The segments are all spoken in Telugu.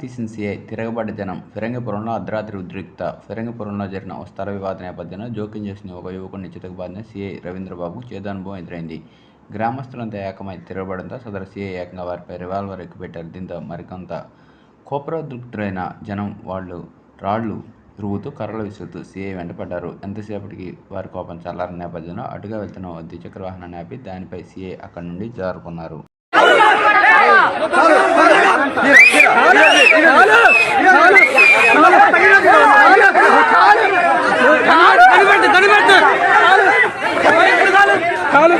తీసిన సీఐ తిరగబడ్డ జనం ఫిరంగిపురంలో అర్ధరాత్రి ఉద్రిక్త. ఫిరంగిపురంలో జరిగిన ఓ స్థల వివాద నేపథ్యంలో జోక్యం చేసిన ఒక యువకుడిని చితకబాదిన సీఐ రవీంద్రబాబుకు చేదానుభవం ఎదురైంది. గ్రామస్తులంతా ఏకమై తిరగబడంతో సదరు సీఐ ఏకంగా వారిపై రివాల్వర్ ఎక్కుపెట్టారు. దీంతో మరికొంత కోపరోద్రిక్తులైన జనం వాళ్ళు రాళ్ళు రువ్వుతూ కర్రలు విసురుతూ సీఐ వెంటపడ్డారు. ఎంతసేపటికి వారి కోపం చల్లారిన నేపథ్యంలో అటుగా వెళ్తున్న ద్విచక్ర వాహనాన్ని ఆపి దానిపై సీఐ అక్కడి నుండి జారుకున్నారు. కాలు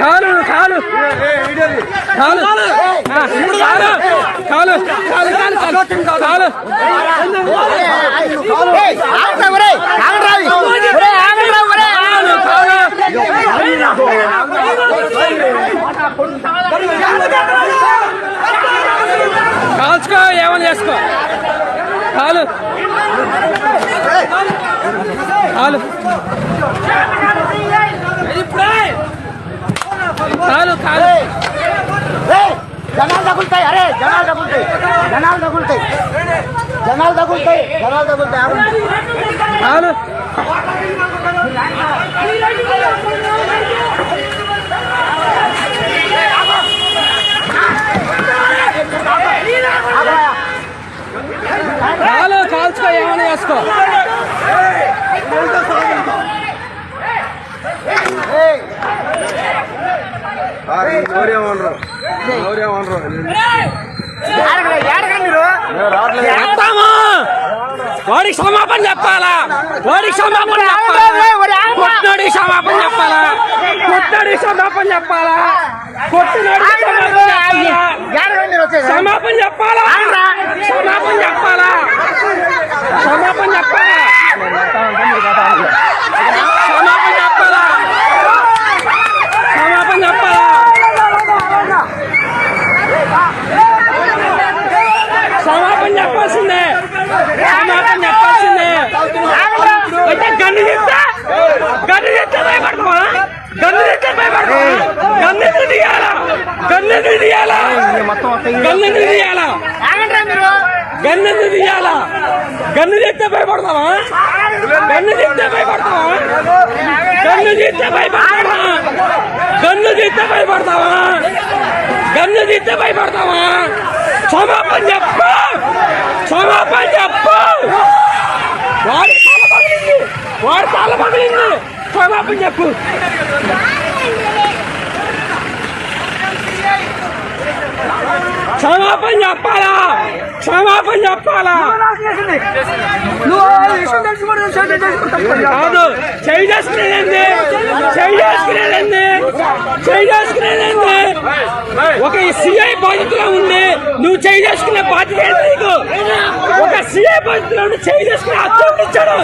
కాలు కాలు కాలు కాలు కాలు కాలు కాలు కాలు కాలు కాలు కాల్చుకో ఏమని చేసుకో కాలు కాలు కాలు కాలు జనాలు తగులుతాయి అరే జనాలు తగులుతాయి జనాలు తగులుతాయి జనాలు తగులుతాయి జనాలు తగులుతాయి కాలు వాడికి క్షమాపణ చెప్పాలా? వాడికి క్షమాపణ కొట్టినోడికి క్షమాపణ చెప్పాలా? కొట్టినోడికి క్షమాపణ చెప్పాలా? కొట్టినోడికి క్షమాపణ చెప్పాలా క్షమాపణ చెప్పాలా క్షమాపణ చెప్పాలా క్షమాపణ చెప్పాలా క్షమాపణ చెప్పాలా చెప్పాల్సిందే. చెప్పాల్సిందే. అయితే గన్ను తీస్తా గన్ను తీస్తే భయపడతావా? గన్ను భయపడతావా? గన్ను తీయాలా? గన్ను తీయాలా? గన్ను తీయాలా? గన్ను తీయాలా? గన్ను తీస్తే భయపడతావా? గన్ను తీస్తే భయపడతావా? గన్ను తీస్తే భయపడతావా? గన్ను తీస్తే భయపడతావా? గన్ను తీస్తే భయపడతావా? క్షమాపణ చెప్పు. క్షమాపణ చెప్పు వాడి తల పగిలింది వాడి తల పగిలింది క్షమాపణ చెప్పు క్షమాపణ చెప్పాలా క్షమాపణ చెప్పాలా కాదు చేయి చేసుకునేదండి చేయి చేసుకునేదండి చేయి చేసుకునేదండి ఒక సిఐ బాధ్యతలో ఉంది. నువ్వు చేయి చేసుకున్న బాధ్యత నీకు? ఒక సీఏ బాధ్యతలో చేయి చేసుకున్న అత్యవసరం